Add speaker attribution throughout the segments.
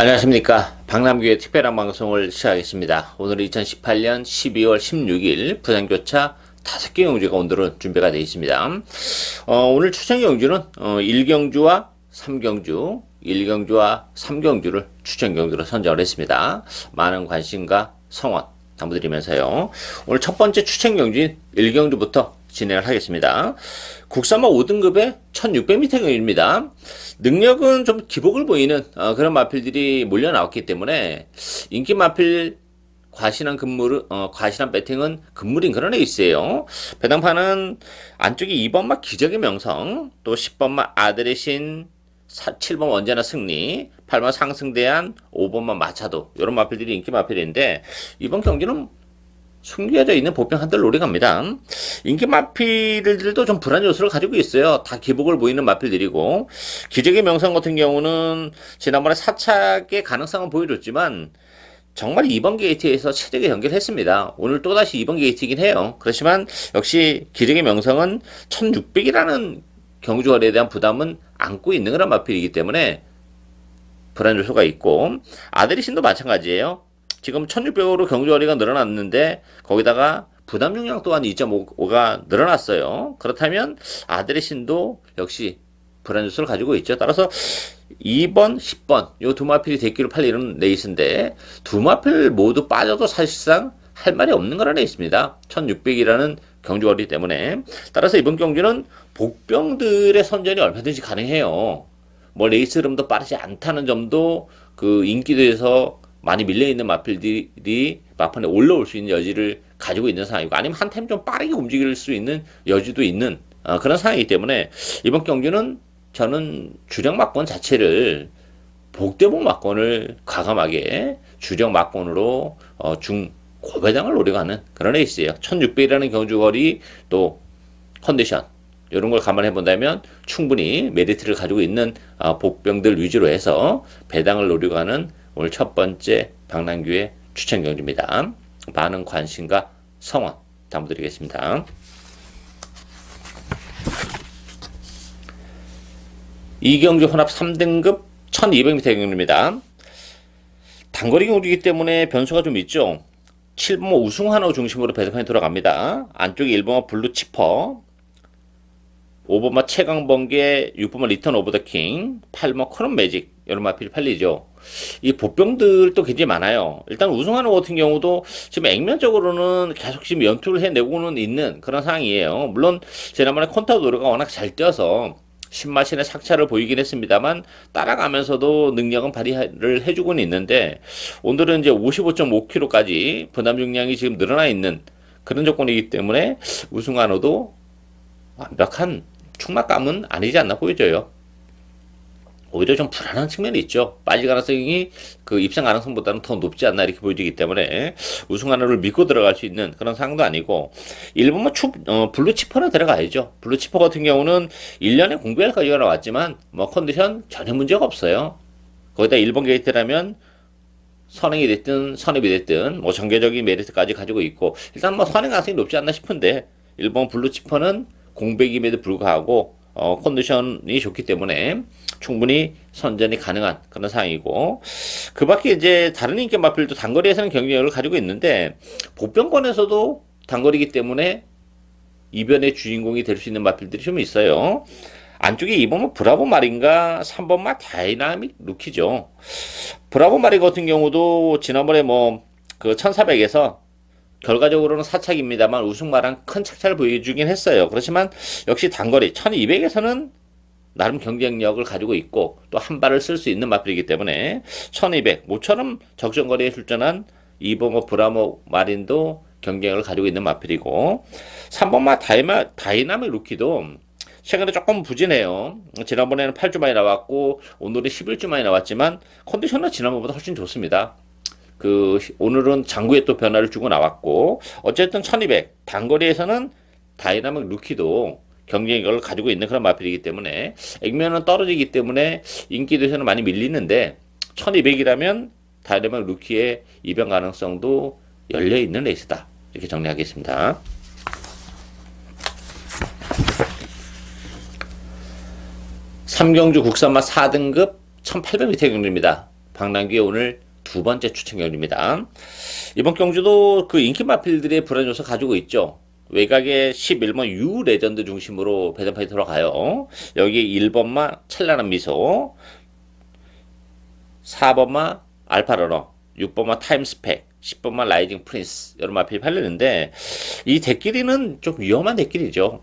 Speaker 1: 안녕하십니까. 박남규의 특별한 방송을 시작하겠습니다. 오늘은 2018년 12월 16일 부산교차 5개 경주가 오늘은 준비가 되어 있습니다. 어, 오늘 추천 경주는 어, 1경주와 3경주, 1경주와 3경주를 추천 경주로 선정을 했습니다. 많은 관심과 성원 담아드리면서요. 오늘 첫 번째 추천 경주인 1경주부터 진행을 하겠습니다. 국산마 5등급의 1600m 경입니다. 능력은 좀 기복을 보이는 어, 그런 마필들이 몰려 나왔기 때문에 인기 마필 과신한 근물, 어, 과신한 배팅은 근물인 그런 에이스예요. 배당판은 안쪽에 2번마 기적의 명성, 또 10번마 아들의 신, 7번 언제나 승리, 8번 상승대한, 5번마 마차도 이런 마필들이 인기 마필인데 이번 경기는 숨겨져 있는 보병 한 들 노래갑니다. 인기 마필들도 좀 불안 요소를 가지고 있어요. 다 기복을 보이는 마필들이고 기적의 명성 같은 경우는 지난번에 사착의 가능성은 보여줬지만 정말 2번 게이트에서 최적의 연결을 했습니다. 오늘 또다시 2번 게이트이긴 해요. 그렇지만 역시 기적의 명성은 1600이라는 경주거리에 대한 부담은 안고 있는 그런 마필이기 때문에 불안 요소가 있고 아들이 신도 마찬가지예요. 지금 1600으로 경주거리가 늘어났는데 거기다가 부담 용량 또한 2.5가 늘어났어요. 그렇다면 아들의 신도 역시 불안주수를 가지고 있죠. 따라서 2번, 10번 요 두 마필이 대기로 팔리는 레이스인데 두 마필 모두 빠져도 사실상 할 말이 없는 거라 레이스입니다. 1600이라는 경주거리 때문에 따라서 이번 경주는 복병들의 선전이 얼마든지 가능해요. 뭐 레이스 흐름도 빠르지 않다는 점도 그 인기도에서 많이 밀려있는 마필들이 막판에 올라올 수 있는 여지를 가지고 있는 상황이고 아니면 한 템 좀 빠르게 움직일 수 있는 여지도 있는 어, 그런 상황이기 때문에 이번 경기는 저는 주력 막권 자체를 복대복 막권을 과감하게 주력 막권으로 어, 중 고배당을 노려가는 그런 레이스예요. 1600이라는 경주거리 또 컨디션 이런 걸 감안해 본다면 충분히 메리트를 가지고 있는 어, 복병들 위주로 해서 배당을 노려가는 오늘 첫 번째 박남규의 추천 경주입니다. 많은 관심과 성원 담아드리겠습니다. 이경주 혼합 3등급 1200m 경주입니다. 단거리 경주이기 때문에 변수가 좀 있죠. 7번호 우승환호 중심으로 배드판이 돌아갑니다. 안쪽에 1번호 블루 치퍼, 5번마 최강번개, 6번마 리턴 오브 더 킹, 8번마 크롬 매직 이런 마필이 팔리죠. 이 보병들도 굉장히 많아요. 일단 우승하는 같은 경우도 지금 액면적으로는 계속 지금 연투를 해내고는 있는 그런 상황이에요. 물론 지난번에 콘타도르가 워낙 잘 뛰어서 신마신의 삭차를 보이긴 했습니다만 따라가면서도 능력은 발휘를 해주고는 있는데 오늘은 이제 55.5kg까지 부담 중량이 지금 늘어나 있는 그런 조건이기 때문에 우승한호도 완벽한 충막감은 아니지 않나 보여져요. 오히려 좀 불안한 측면이 있죠. 빠질 가능성이 그 입상 가능성보다는 더 높지 않나 이렇게 보여지기 때문에 우승 하나를 믿고 들어갈 수 있는 그런 상황도 아니고 일본만 축 어, 블루치퍼나 들어가야죠. 블루치퍼 같은 경우는 1년에 공부할 가지가 나왔지만 뭐 컨디션 전혀 문제가 없어요. 거기다 일본 게이트라면 선행이 됐든 선입이 됐든 뭐 전개적인 메리트까지 가지고 있고 일단 뭐 선행 가능성이 높지 않나 싶은데 일본 블루치퍼는 공백임에도 불구하고 어, 컨디션이 좋기 때문에 충분히 선전이 가능한 그런 상황이고 그 밖에 이제 다른 인기 마필도 단거리에서는 경쟁력을 가지고 있는데 보병권에서도 단거리이기 때문에 이변의 주인공이 될 수 있는 마필들이 좀 있어요. 안쪽에 2번은 브라보 말인가 3번만 다이나믹 루키죠. 브라보 마리 같은 경우도 지난번에 뭐 그 1400에서 결과적으로는 사착입니다만 우승마랑 큰 착차를 보여주긴 했어요. 그렇지만 역시 단거리 1200에서는 나름 경쟁력을 가지고 있고 또 한 발을 쓸 수 있는 마필이기 때문에 1200 모처럼 적정거리에 출전한 이봉호 브라모 마린도 경쟁력을 가지고 있는 마필이고 3번마 다이마, 다이나믹 루키도 최근에 조금 부진해요. 지난번에는 8주 만에 나왔고 오늘은 11주 만에 나왔지만 컨디션은 지난번보다 훨씬 좋습니다. 그 오늘은 장구에 또 변화를 주고 나왔고 어쨌든 1200 단거리에서는 다이나믹 루키도 경쟁력을 가지고 있는 그런 마필이기 때문에 액면은 떨어지기 때문에 인기도에서는 많이 밀리는데 1200이라면 다이나믹 루키의 이변 가능성도 열려 있는 레이스다 이렇게 정리하겠습니다. 삼경주 국산마 4등급 1800m 경주입니다. 방랑규의 오늘 두 번째 추천 경주입니다. 이번 경주도 그 인기 마필들의 불안 요소 가지고 있죠. 외곽에 11번 유 레전드 중심으로 배전판이 들어가요. 여기 1번마 찬란한 미소, 4번마 알파 러너, 6번마 타임스펙, 10번마 라이징 프린스 이런 마필이 팔리는데 이 대끼리는 좀 위험한 대끼리죠.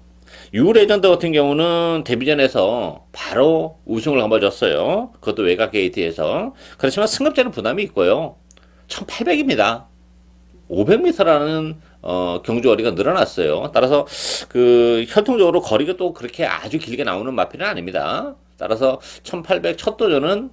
Speaker 1: 유 레전드 같은 경우는 데뷔전에서 바로 우승을 거머쥐었어요. 그것도 외곽 게이트에서. 그렇지만 승급자는 부담이 있고요. 1800입니다. 500m라는 어, 경주 거리가 늘어났어요. 따라서 그 혈통적으로 거리가 또 그렇게 아주 길게 나오는 마필은 아닙니다. 따라서 1800 첫 도전은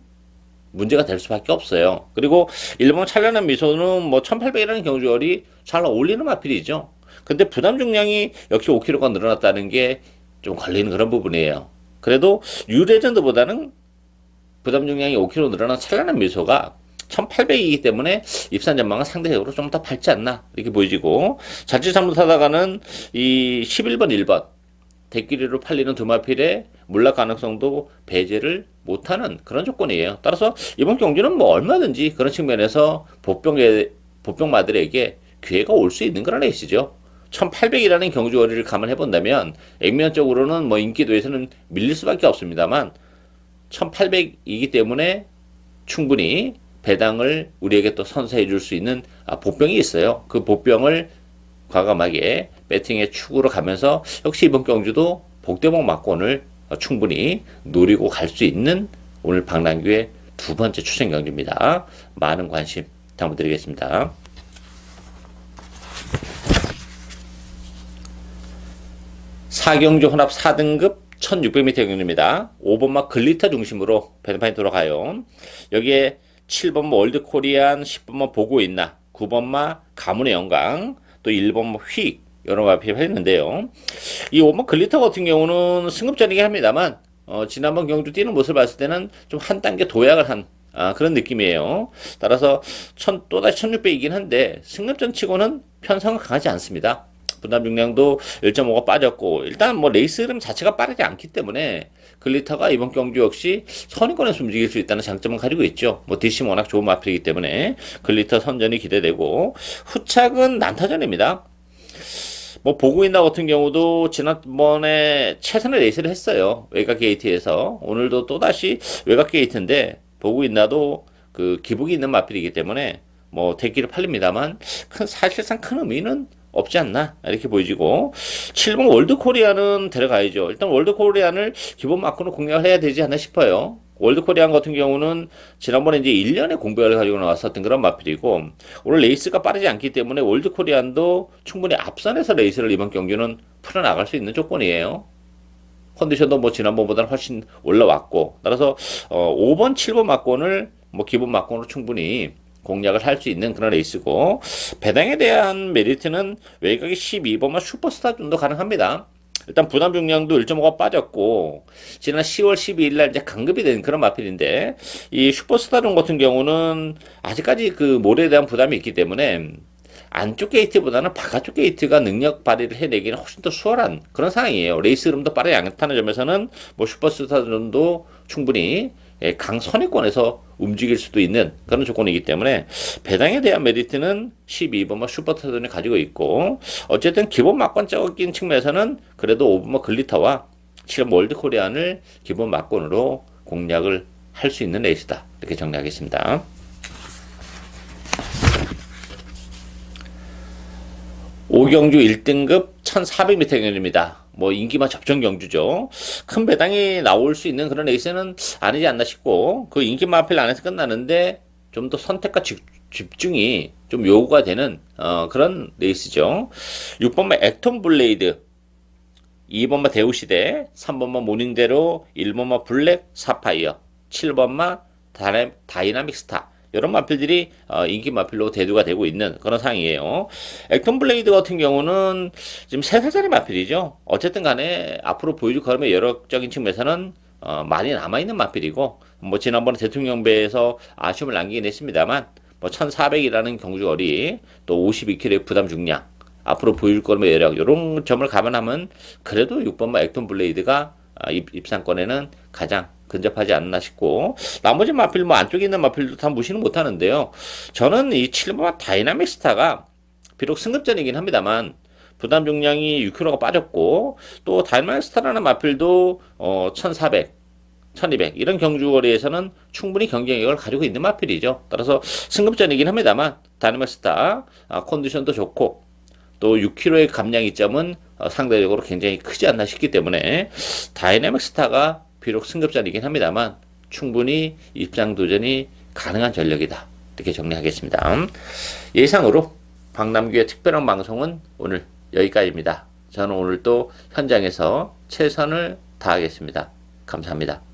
Speaker 1: 문제가 될 수밖에 없어요. 그리고 일본 찬란한 미소는 뭐 1800이라는 경주거리 잘 어울리는 마필이죠. 근데 부담 중량이 역시 5kg가 늘어났다는 게 좀 걸리는 그런 부분이에요. 그래도 유레전드보다는 부담 중량이 5kg 늘어난 찬란한 미소가 1800이기 때문에 입산 전망은 상대적으로 좀 더 밝지 않나 이렇게 보여지고 자칫 잘못하다가는 이 11번 1번 대끼리로 팔리는 두 마필의 물락 가능성도 배제를 못하는 그런 조건이에요. 따라서 이번 경주는 뭐 얼마든지 그런 측면에서 보병에 보병마들에게 기회가 올 수 있는 그런 레이스죠. 1800이라는 경주 거리를 감안해 본다면 액면적으로는 뭐 인기도에서는 밀릴 수밖에 없습니다만 1800이기 때문에 충분히 배당을 우리에게 또 선사해 줄 수 있는 아, 보병이 있어요. 그 보병을 과감하게 배팅의 축으로 가면서 역시 이번 경주도 복대목 막권을 충분히 노리고 갈 수 있는 오늘 박랑규의 두 번째 추천 경주입니다. 많은 관심 당부드리겠습니다. 사경주 혼합 4등급 1600m 경주입니다. 5번마 글리터 중심으로 배드판이 돌아가요. 여기에 7번마 월드 코리안, 10번마 보고 있나, 9번마 가문의 영광, 또 1번마 휙 여러 마피 했는데요. 이 5번 글리터 같은 경우는 승급전이긴 합니다만 어, 지난번 경주 뛰는 모습을 봤을 때는 좀 한 단계 도약을 한 아, 그런 느낌이에요. 따라서 천, 또다시 1600이긴 한데 승급전 치고는 편성은 강하지 않습니다. 분담 중량도 1.5가 빠졌고 일단 뭐 레이스 흐름 자체가 빠르지 않기 때문에 글리터가 이번 경주 역시 선행권에서 움직일 수 있다는 장점은 가지고 있죠. 뭐 DC 워낙 좋은 마필이기 때문에 글리터 선전이 기대되고 후착은 난타전입니다. 뭐 보고 있나 같은 경우도 지난번에 최선의 레이스를 했어요. 외곽 게이트에서 오늘도 또 다시 외곽 게이트인데 보고 있나도 그 기복이 있는 마필이기 때문에 뭐 대기를 팔립니다만 큰 사실상 큰 의미는 없지 않나 이렇게 보여지고 7번 월드 코리아는 데려가야죠. 일단 월드 코리안을 기본 마크로 공략을 해야 되지 않나 싶어요. 월드 코리안 같은 경우는 지난번에 이제 1년의 공백을 가지고 나왔었던 그런 마필이고 오늘 레이스가 빠르지 않기 때문에 월드 코리안도 충분히 앞선에서 레이스를 이번 경기는 풀어나갈 수 있는 조건이에요. 컨디션도 뭐 지난번보다는 훨씬 올라왔고 따라서 어 5번 7번 막권을 뭐 기본 막권으로 충분히 공략을 할 수 있는 그런 레이스고 배당에 대한 메리트는 외곽이 12번만 슈퍼스타 정도 가능합니다. 일단 부담 중량도 1.5가 빠졌고 지난 10월 12일 날 이제 강급이 된 그런 마필인데 이 슈퍼스타론 같은 경우는 아직까지 그 모래에 대한 부담이 있기 때문에 안쪽 게이트보다는 바깥쪽 게이트가 능력 발휘를 해내기는 훨씬 더 수월한 그런 상황이에요. 레이스 흐름도 빠르지 않다는 점에서는 뭐 슈퍼스타전도 충분히 예, 강선의권에서 움직일 수도 있는 그런 조건이기 때문에 배당에 대한 메리트는 12번마 슈퍼타전이 가지고 있고 어쨌든 기본 막권적인 측면에서는 그래도 5번마 글리터와 7번 월드 코리안을 기본 막권으로 공략을 할 수 있는 레이스다 이렇게 정리하겠습니다. 오경주 1등급 1400m 경주입니다. 뭐 인기만 접전 경주죠. 큰 배당이 나올 수 있는 그런 레이스는 아니지 않나 싶고 그 인기만 앞필 안에서 끝나는데 좀 더 선택과 집, 집중이 좀 요구가 되는 어, 그런 레이스죠. 6번마 액톤 블레이드 2번마 대우시대 3번마 모닝대로 1번마 블랙 사파이어 7번마 다이나믹 스타 이런 마필들이 어, 인기 마필로 대두가 되고 있는 그런 상황이에요. 액톤 블레이드 같은 경우는 지금 3살짜리 마필이죠. 어쨌든 간에 앞으로 보여줄 걸음의 여력적인 측면에서는 어, 많이 남아있는 마필이고 뭐 지난번에 대통령배에서 아쉬움을 남기긴 했습니다만 뭐 1400이라는 경주거리 또 52kg의 부담 중량 앞으로 보여줄 거름의 여력 이런 점을 감안하면 그래도 6번마 액톤 블레이드가 아, 입, 입상권에는 가장 근접하지 않나 싶고 나머지 마필 뭐 안쪽에 있는 마필도 다 무시는 못하는데요. 저는 이 7번 다이나믹 스타가 비록 승급전이긴 합니다만 부담 중량이 6kg가 빠졌고 또 다이나믹 스타라는 마필도 어, 1400 1200 이런 경주거리에서는 충분히 경쟁력을 가지고 있는 마필이죠. 따라서 승급전이긴 합니다만 다이나믹 스타 아, 컨디션도 좋고 또 6kg의 감량 이점은 어, 상대적으로 굉장히 크지 않나 싶기 때문에 다이나믹 스타가 비록 승급전이긴 합니다만 충분히 입장 도전이 가능한 전력이다. 이렇게 정리하겠습니다. 예상으로 박남규의 특별한 방송은 오늘 여기까지입니다. 저는 오늘 또 현장에서 최선을 다하겠습니다. 감사합니다.